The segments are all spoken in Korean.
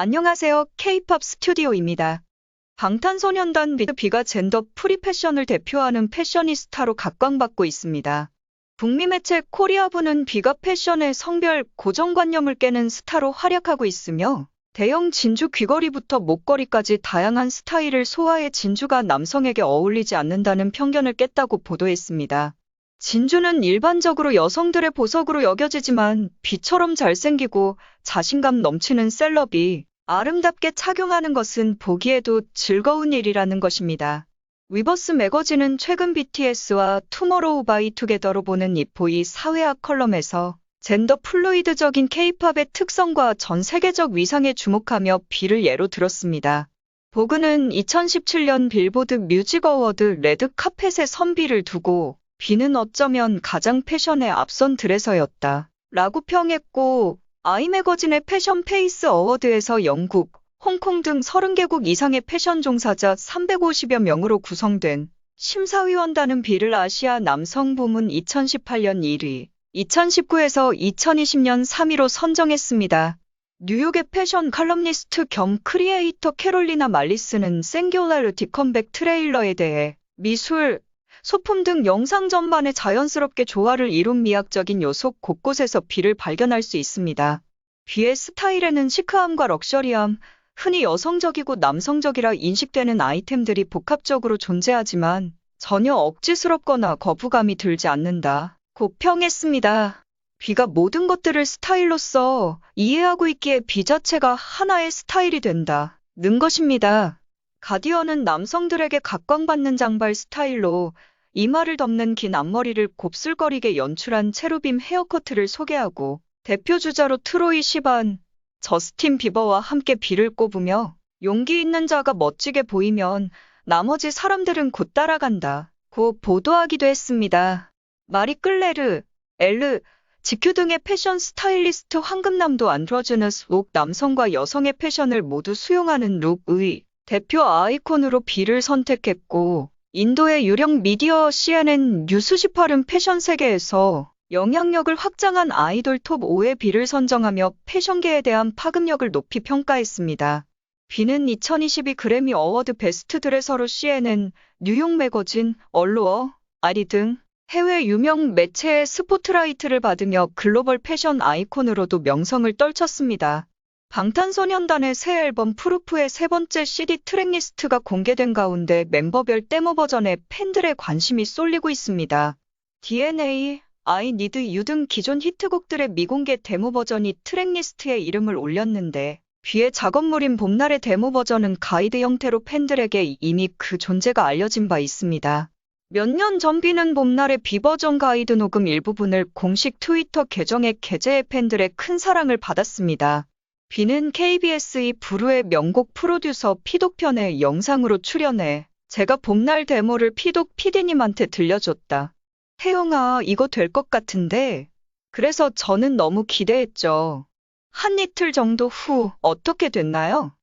안녕하세요. K-팝 스튜디오입니다. 방탄소년단 비가 젠더 프리 패션을 대표하는 패셔니스타로 각광받고 있습니다. 북미 매체 코리아부는 비가 패션의 성별 고정관념을 깨는 스타로 활약하고 있으며 대형 진주 귀걸이부터 목걸이까지 다양한 스타일을 소화해 진주가 남성에게 어울리지 않는다는 편견을 깼다고 보도했습니다. 진주는 일반적으로 여성들의 보석으로 여겨지지만 비처럼 잘생기고 자신감 넘치는 셀럽이 아름답게 착용하는 것은 보기에도 즐거운 일이라는 것입니다. 위버스 매거진은 최근 BTS와 투모로우 바이 투게더로 보는 이포이 사회학 컬럼에서 젠더 플루이드적인 케이팝의 특성과 전 세계적 위상에 주목하며 비를 예로 들었습니다. 보그는 2017년 빌보드 뮤직 어워드 레드 카펫에 선비를 두고 비는 어쩌면 가장 패션에 앞선 드레서였다. 라고 평했고, 아이 매거진의 패션 페이스 어워드에서 영국, 홍콩 등 30개국 이상의 패션 종사자 350여 명으로 구성된 심사위원단은 비를 아시아 남성 부문 2018년 1위, 2019에서 2020년 3위로 선정했습니다. 뉴욕의 패션 칼럼니스트 겸 크리에이터 캐롤리나 말리스는 생귤라르티 컴백 트레일러에 대해 미술, 소품 등 영상 전반에 자연스럽게 조화를 이룬 미학적인 요소 곳곳에서 비를 발견할 수 있습니다. 비의 스타일에는 시크함과 럭셔리함, 흔히 여성적이고 남성적이라 인식되는 아이템들이 복합적으로 존재하지만 전혀 억지스럽거나 거부감이 들지 않는다. 고 평했습니다. 비가 모든 것들을 스타일로서 이해하고 있기에 비 자체가 하나의 스타일이 된다. 는 것입니다. 가디언은 남성들에게 각광받는 장발 스타일로 이마를 덮는 긴 앞머리를 곱슬거리게 연출한 체루빔 헤어커트를 소개하고 대표 주자로 트로이 시반, 저스틴 비버와 함께 비를 꼽으며 용기 있는 자가 멋지게 보이면 나머지 사람들은 곧 따라간다. 고 보도하기도 했습니다. 마리 끌레르, 엘르, 지큐 등의 패션 스타일리스트 황금남도 안드로즈너스 룩 남성과 여성의 패션을 모두 수용하는 룩의 대표 아이콘으로 비를 선택했고 인도의 유령 미디어 CNN 뉴스18은 패션 세계에서 영향력을 확장한 아이돌 톱 5의 비를 선정하며 패션계에 대한 파급력을 높이 평가했습니다. 비는 2022 그래미 어워드 베스트 드레서로 CNN, 뉴욕 매거진, 얼루어, 아리 등 해외 유명 매체의 스포트라이트를 받으며 글로벌 패션 아이콘으로도 명성을 떨쳤습니다. 방탄소년단의 새 앨범 프루프의 세 번째 CD 트랙리스트가 공개된 가운데 멤버별 데모 버전에 팬들의 관심이 쏠리고 있습니다. DNA, I Need You 등 기존 히트곡들의 미공개 데모 버전이 트랙리스트에 이름을 올렸는데 비의 작업물인 봄날의 데모 버전은 가이드 형태로 팬들에게 이미 그 존재가 알려진 바 있습니다. 몇 년 전 비는 봄날의 비버전 가이드 녹음 일부분을 공식 트위터 계정에 게재해 팬들의 큰 사랑을 받았습니다. 비는 KBS의 부르의 명곡 프로듀서 피독편에 영상으로 출연해 제가 봄날 데모를 피독 PD님한테 들려줬다. 혜영아, 이거 될 것 같은데? 그래서 저는 너무 기대했죠. 한 이틀 정도 후 어떻게 됐나요?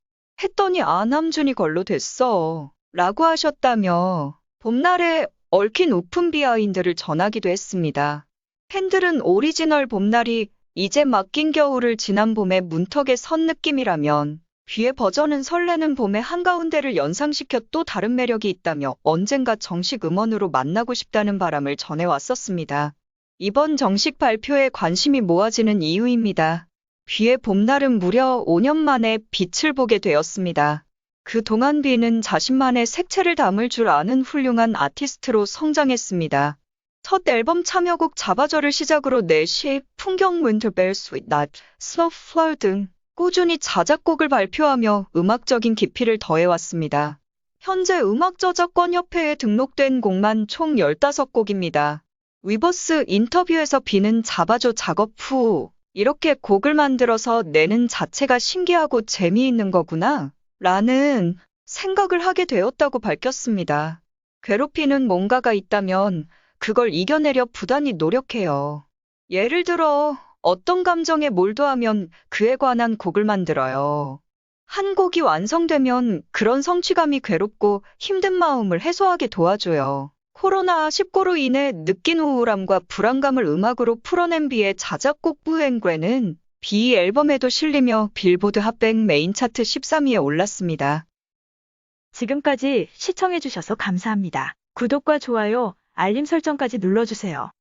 했더니 아남준이 걸로 됐어. 라고 하셨다며 봄날에 얽힌 우픈 비하인드를 전하기도 했습니다. 팬들은 오리지널 봄날이 이제 맡긴 겨울을 지난 봄에 문턱에 선 느낌이라면 비의 버전은 설레는 봄의 한가운데를 연상시켜 또 다른 매력이 있다며 언젠가 정식 음원으로 만나고 싶다는 바람을 전해왔었습니다. 이번 정식 발표에 관심이 모아지는 이유입니다. 비의 봄날은 무려 5년 만에 빛을 보게 되었습니다. 그동안 비는 자신만의 색채를 담을 줄 아는 훌륭한 아티스트로 성장했습니다. 첫 앨범 참여곡 잡아줘를 시작으로 내시, 풍경 윈터벨 스윗 낫, 스노우 플라워 등 꾸준히 자작곡을 발표하며 음악적인 깊이를 더해왔습니다. 현재 음악저작권협회에 등록된 곡만 총 15곡입니다. 위버스 인터뷰에서 비는 잡아줘 작업 후 이렇게 곡을 만들어서 내는 자체가 신기하고 재미있는 거구나 라는 생각을 하게 되었다고 밝혔습니다. 괴롭히는 뭔가가 있다면 그걸 이겨내려 부단히 노력해요. 예를 들어 어떤 감정에 몰두하면 그에 관한 곡을 만들어요. 한 곡이 완성되면 그런 성취감이 괴롭고 힘든 마음을 해소하게 도와줘요. 코로나19로 인해 느낀 우울함과 불안감을 음악으로 풀어낸 비의 자작곡 부행괴는 비 앨범에도 실리며 빌보드 핫백 메인 차트 13위에 올랐습니다. 지금까지 시청해주셔서 감사합니다. 구독과 좋아요, 알림 설정까지 눌러주세요.